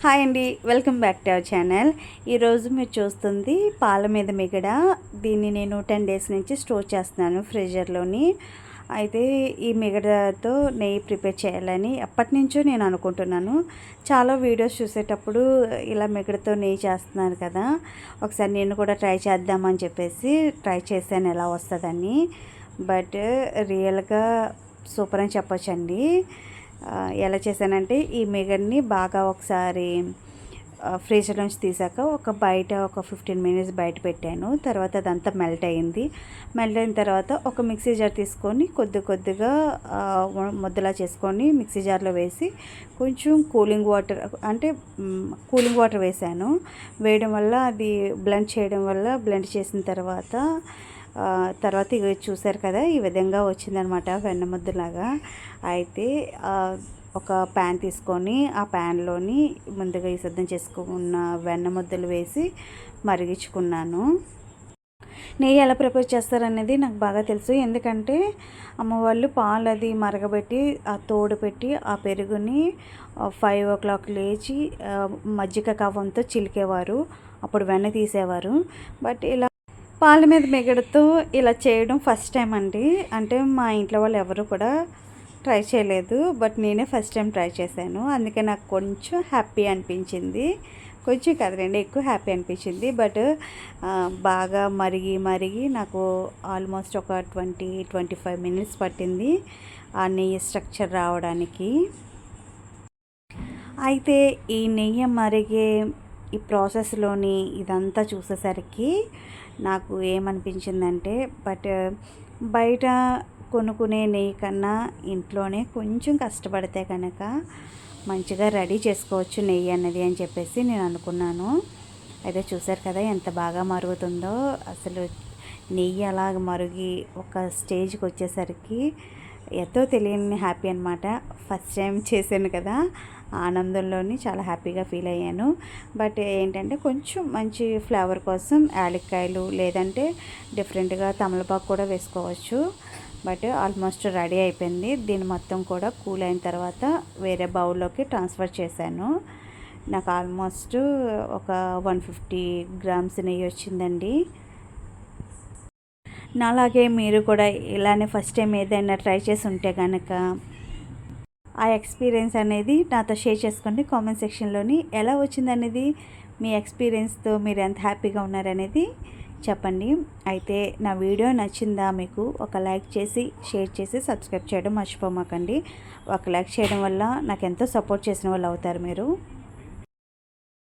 Hi అండి welcome back to our channel. ఈరోజు మీరు చూస్తుంది పాల మీద మిగడ. దీన్ని నేను టెన్ డేస్ నుంచి స్టోర్ చేస్తున్నాను ఫ్రిజర్లోని అయితే ఈ మిగడతో నెయ్యి ప్రిపేర్ చేయాలని ఎప్పటి నుంచో నేను అనుకుంటున్నాను. చాలా వీడియోస్ చూసేటప్పుడు ఇలా మిగడతో నెయ్యి చేస్తున్నారు కదా. ఒకసారి నేను కూడా ట్రై చేద్దామని చెప్పేసి ట్రై చేశాను ఎలా వస్తుందని. బట్ రియల్గా సూపర్ అని చెప్పొచ్చండి. ఎలా చేశానంటే ఈ మిగడ్ని బాగా ఒకసారి ఫ్రీజర్ నుంచి తీసాక ఒక బయట ఒక ఫిఫ్టీన్ మినిట్స్ బయట పెట్టాను. తర్వాత అదంతా మెల్ట్ అయింది. మెల్ట్ అయిన తర్వాత ఒక మిక్సీ జార్ తీసుకొని కొద్ది కొద్దిగా ముద్దలా చేసుకొని మిక్సీ జార్లో వేసి కొంచెం కూలింగ్ వాటర్ అంటే కూలింగ్ వాటర్ వేసాను. వేయడం వల్ల అది బ్లెండ్ చేయడం వల్ల బ్లెండ్ చేసిన తర్వాత తర్వాత ఇవి చూసారు కదా ఈ విధంగా వచ్చిందనమాట వెన్న ముద్దలాగా. అయితే ఒక ప్యాన్ తీసుకొని ఆ ప్యాన్లోని ముందుగా ఈ సిద్ధం చేసుకున్న వెన్న ముద్దలు వేసి మరిగించుకున్నాను. నెయ్యి ఎలా ప్రిపేర్ చేస్తారనేది నాకు బాగా తెలుసు. ఎందుకంటే అమ్మ వాళ్ళు పాలు అది మరగబెట్టి ఆ తోడు పెట్టి ఆ పెరుగుని ఫైవ్ ఓ క్లాక్ లేచి మజ్జిగ కవ్వంతో చిలికేవారు. అప్పుడు వెన్న తీసేవారు. బట్ ఇలా పాల మీద మిగడుతూ ఇలా చేయడం ఫస్ట్ టైం అండి. అంటే మా ఇంట్లో వాళ్ళు ఎవరు కూడా ట్రై చేయలేదు బట్ నేనే ఫస్ట్ టైం ట్రై చేశాను. అందుకే నాకు కొంచెం హ్యాపీ అనిపించింది. కొంచెం కదలండి ఎక్కువ హ్యాపీ అనిపించింది. బట్ బాగా మరిగి మరిగి నాకు ఆల్మోస్ట్ ఒక ట్వంటీ ట్వంటీ ఫైవ్ మినిట్స్ పట్టింది ఆ నెయ్యి స్ట్రక్చర్ రావడానికి. అయితే ఈ నెయ్యి మరిగే ఈ ప్రాసెస్లోని ఇదంతా చూసేసరికి నాకు ఏమనిపించిందంటే బట్ బయట కొనుక్కునే నెయ్యి కన్నా ఇంట్లోనే కొంచెం కష్టపడితే కనుక మంచిగా రెడీ చేసుకోవచ్చు నెయ్యి అన్నది అని చెప్పేసి నేను అనుకున్నాను. అయితే చూసారు కదా ఎంత బాగా మరుగుతుందో. అసలు నెయ్యి అలా మరిగి ఒక స్టేజ్కి వచ్చేసరికి ఎంతో తెలియని హ్యాపీ అనమాట ఫస్ట్ టైం చేశాను కదా. ఆనందంలోని చాలా హ్యాపీగా ఫీల్ అయ్యాను. బట్ ఏంటంటే కొంచెం మంచి ఫ్లేవర్ కోసం యాలక్కాయలు లేదంటే డిఫరెంట్గా తమలపాకు కూడా వేసుకోవచ్చు. బట్ ఆల్మోస్ట్ రెడీ అయిపోయింది. దీన్ని మొత్తం కూడా కూల్ అయిన తర్వాత వేరే బౌల్లోకి ట్రాన్స్ఫర్ చేశాను. నాకు ఆల్మోస్ట్ ఒక వన్ ఫిఫ్టీ గ్రామ్స్ నెయ్యి వచ్చిందండి. నాలాగే మీరు కూడా ఇలానే ఫస్ట్ టైం ఏదైనా ట్రై చేసి ఉంటే కనుక ఆ ఎక్స్పీరియన్స్ అనేది నాతో షేర్ చేసుకోండి. కామెంట్ సెక్షన్లోని ఎలా వచ్చిందనేది మీ ఎక్స్పీరియన్స్తో మీరు ఎంత హ్యాపీగా ఉన్నారనేది చెప్పండి. అయితే నా వీడియో నచ్చిందా మీకు ఒక లైక్ చేసి షేర్ చేసి సబ్స్క్రైబ్ చేయడం మర్చిపోమాకండి. ఒక లైక్ చేయడం వల్ల నాకు ఎంతో సపోర్ట్ చేసిన వాళ్ళు అవుతారు మీరు.